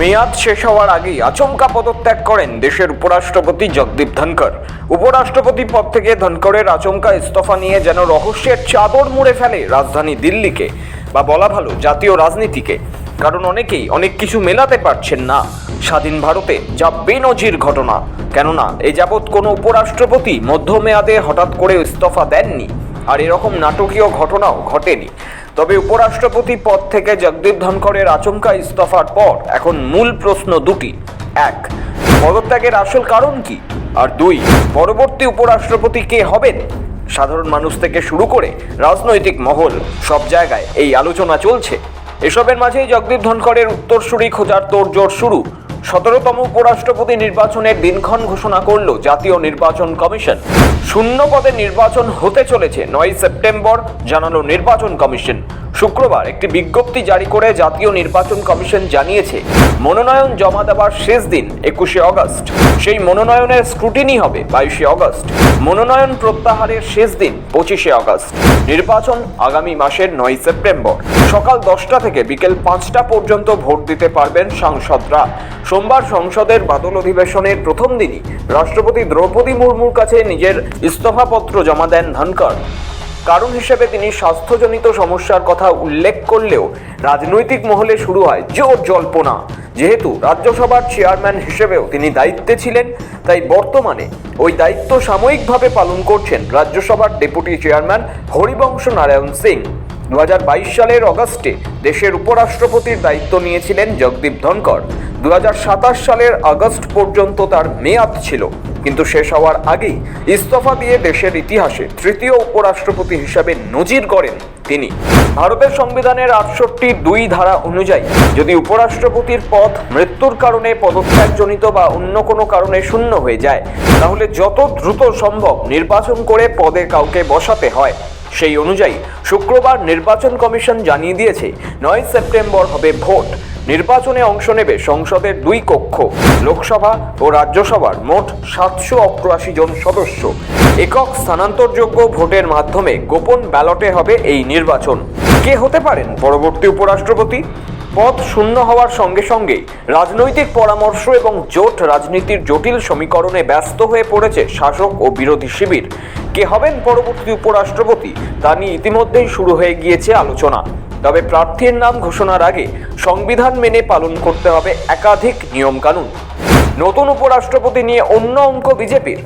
মেয়াদ শেষ হওয়ার আগেই আচমকা পদত্যাগ করেন দেশের উপরাষ্ট্রপতি জগদীপ ধনকর উপরাষ্ট্রপতি পদ থেকে ধনকরের আচমকা ইস্তফা নিয়ে যেন রহস্যের চাদর মুড়ে ফেলে রাজধানী দিল্লিকে, বা বলা ভালো জাতীয় রাজনীতিকে। কারণ অনেকেই অনেক কিছু মেলাতে পারছেন না স্বাধীন ভারতে, যা বেনজির ঘটনা। কেননা, এ যাবৎ কোনো উপরাষ্ট্রপতি মধ্যমেয়াদে হঠাৎ করে ইস্তফা দেননি। আর এরকম নাটকীয় ঘটনাও ঘটেনি। তবে উপরাষ্ট্রপতি পদ থেকে জগদীপ ধনখড়ের আচমকা ইস্তফার পর এখন মূল প্রশ্ন দুটি। এক, পদত্যাগের আসল কারণ কি? আর দুই, পরবর্তী উপরাষ্ট্রপতি কে হবেন? সাধারণ মানুষ থেকে শুরু করে রাজনৈতিক মহল সব জায়গায় এই আলোচনা চলছে। এসবের মাঝেই জগদীপ ধনখড়ের উত্তরসূরি খোঁজার তোড়জোড় শুরু। সতেরোতম উপরাষ্ট্রপতি নির্বাচনের দিনক্ষণ ঘোষণা করল জাতীয় নির্বাচন কমিশন। শূন্য পদে নির্বাচন হতে চলেছে, নয় সেপ্টেম্বর, জানালো নির্বাচন কমিশন। শুক্রবার একটি বিজ্ঞপ্তি জারি করে জাতীয় নির্বাচন কমিশন জানিয়েছে, মনোনয়ন জমা দেওয়ার শেষ দিন, একুশে অগস্ট। সেই মনোনয়নের স্ক্রুটিনি হবে বাইশে অগস্ট। মনোনয়ন প্রত্যাহারের শেষ দিন, পঁচিশে অগস্ট। নির্বাচন আগামী মাসের নয় সেপ্টেম্বর। সকাল দশটা থেকে বিকেল পাঁচটা পর্যন্ত ভোট দিতে পারবেন সাংসদরা। সোমবার সংসদের বাদল অধিবেশনের প্রথম দিনই রাষ্ট্রপতি দ্রৌপদী মুর্মুর কাছে নিজের ইস্তফাপত্র জমা দেন ধনকর কারণ হিসেবে তিনি স্বাস্থ্যজনিত সমস্যার কথা উল্লেখ করলেও রাজনৈতিক মহলে শুরু হয় জোর জল্পনা। যেহেতু রাজ্যসভার চেয়ারম্যান হিসেবেও তিনি দায়িত্বে ছিলেন, তাই বর্তমানে ওই দায়িত্ব সাময়িকভাবে পালন করছেন রাজ্যসভার ডেপুটি চেয়ারম্যান হরিবংশ নারায়ণ সিং। দু হাজার বাইশ সালের অগাস্টে দেশের উপরাষ্ট্রপতির দায়িত্ব নিয়েছিলেন জগদীপ ধনকর দু হাজার সাতাশ সালের আগস্ট পর্যন্ত তার মেয়াদ ছিল। কিন্তু শেষ হওয়ার আগেই ইস্তফা দিয়ে দেশের ইতিহাসে তৃতীয় উপরাষ্ট্রপতি হিসাবে নজির গড়েন তিনি। ভারতের সংবিধানের আটষট্টি দুই ধারা অনুযায়ী যদি উপরাষ্ট্রপতির পদ মৃত্যুর কারণে পদত্যাগজনিত বা অন্য কোনো কারণে শূন্য হয়ে যায়, তাহলে যত দ্রুত সম্ভব নির্বাচন করে পদে কাউকে বসাতে হয়। সেই অনুযায়ী শুক্রবার নির্বাচন কমিশন জানিয়ে দিয়েছে, নয় সেপ্টেম্বর হবে ভোট। নির্বাচনে অংশ নেবে সংসদের দুই কক্ষ, লোকসভা ও রাজ্যসভার মোট সাতশো অষ্টআশি জন সদস্য। একক স্থানান্তরযোগ্য ভোটের মাধ্যমে গোপন ব্যালটে হবে এই নির্বাচন। কে হতে পারেন পরবর্তী উপরাষ্ট্রপতি? পদ শূন্য হওয়ার সঙ্গে সঙ্গেই রাজনৈতিক পরামর্শ এবং জোট রাজনীতির জটিল সমীকরণে ব্যস্ত হয়ে পড়েছে শাসক ও বিরোধী শিবির। কে হবেন পরবর্তী উপরাষ্ট্রপতি? তা নিয়ে ইতিমধ্যেই শুরু হয়ে গিয়েছে আলোচনা। তবে প্রার্থীর নাম ঘোষণার আগে সংবিধান মেনে পালন করতে হবে একাধিক নিয়মকানুন। নতুন উপরাষ্ট্রপতি নিয়ে অন্য অঙ্ক বিজেপির।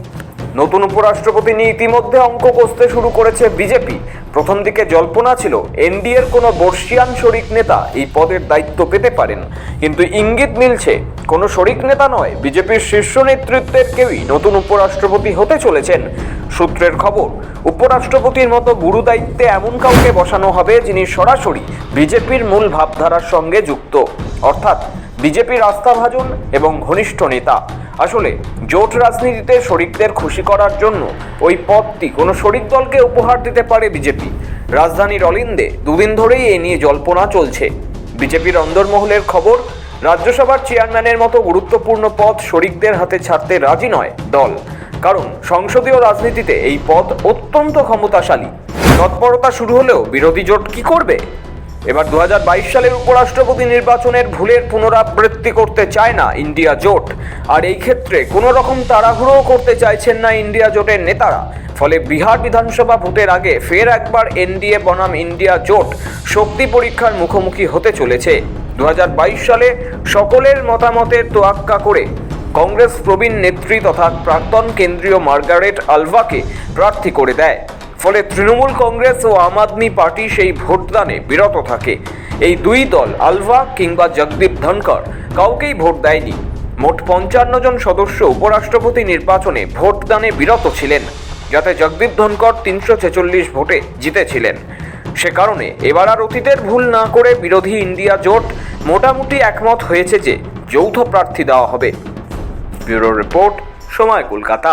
নতুন উপরাষ্ট্রপতি নিয়ে ইতিমধ্যে অঙ্ক কষতে শুরু করেছে বিজেপি। প্রথম দিকে জল্পনা ছিল, এনডিএর কোনো বর্ষিয়ান শরিক নেতা এই পদের দায়িত্ব পেতে পারেন। কিন্তু ইঙ্গিত মিলছে, কোনো শরিক নেতা নয়, বিজেপির শীর্ষ নেতৃত্বের কেউই নতুন উপরাষ্ট্রপতি হতে চলেছেন। সূত্রের খবর, উপরাষ্ট্রপতির মতো গুরু দায়িত্বে এমন কাউকে বসানো হবে যিনি সরাসরি বিজেপির মূল ভাবধারার সঙ্গে যুক্ত। অর্থাৎ বিজেপির আস্থাভাজন এবং ঘনিষ্ঠ নেতা। আসলে, জোট রাজনীতিতে শরিকদের খুশি করার জন্য ওই পদটি কোনো শরিক দলকে উপহার দিতে পারে বিজেপি। রাজধানীর অলিন্দে দুদিন ধরেই এ নিয়ে জল্পনা চলছে। বিজেপির অন্দরমহলের খবর, রাজ্যসভার চেয়ারম্যানের মতো গুরুত্বপূর্ণ পদ শরিকদের হাতে ছাড়তে রাজি নয় দল। কারণ, সংসদীয় রাজনীতিতে এই পদ অত্যন্ত ক্ষমতাশালী। তৎপরতা শুরু হলেও বিরোধী জোট কি করবে? এবার দু হাজার বাইশ সালের উপরাষ্ট্রপতি নির্বাচনের ভুলের পুনরাবৃত্তি করতে চায় না ইন্ডিয়া জোট। আর এই ক্ষেত্রে কোনো রকম তাড়াহুড়ো করতে চাইছেন না ইন্ডিয়া জোটের নেতারা। ফলে বিহার বিধানসভা ভোটের আগে ফের একবার এনডিএ বনাম ইন্ডিয়া জোট শক্তি পরীক্ষার মুখোমুখি হতে চলেছে। দু হাজার বাইশ সালে সকলের মতামতের তোয়াক্কা করে কংগ্রেস প্রবীণ নেত্রী তথা প্রাক্তন কেন্দ্রীয় মার্গারেট আলভাকে প্রার্থী করে দেয়। ফলে তৃণমূল কংগ্রেস ও আম আদমি পার্টি সেই ভোটদানে বিরত থাকে। এই দুই দল, আলভা কিংবা জগদীপ ধনকর কাউকেই ভোট দেয়নি। মোট পঞ্চান্ন জন সদস্য উপরাষ্ট্রপতি নির্বাচনে ভোটদানে বিরত ছিলেন, যাতে জগদীপ ধনকর তিনশো ছেচল্লিশ ভোটে জিতেছিলেন। সে কারণে এবার আর অতীতের ভুল না করে বিরোধী ইন্ডিয়া জোট মোটামুটি একমত হয়েছে যে যৌথ প্রার্থী দেওয়া হবে। ব্যুরো রিপোর্ট, সময় কলকাতা।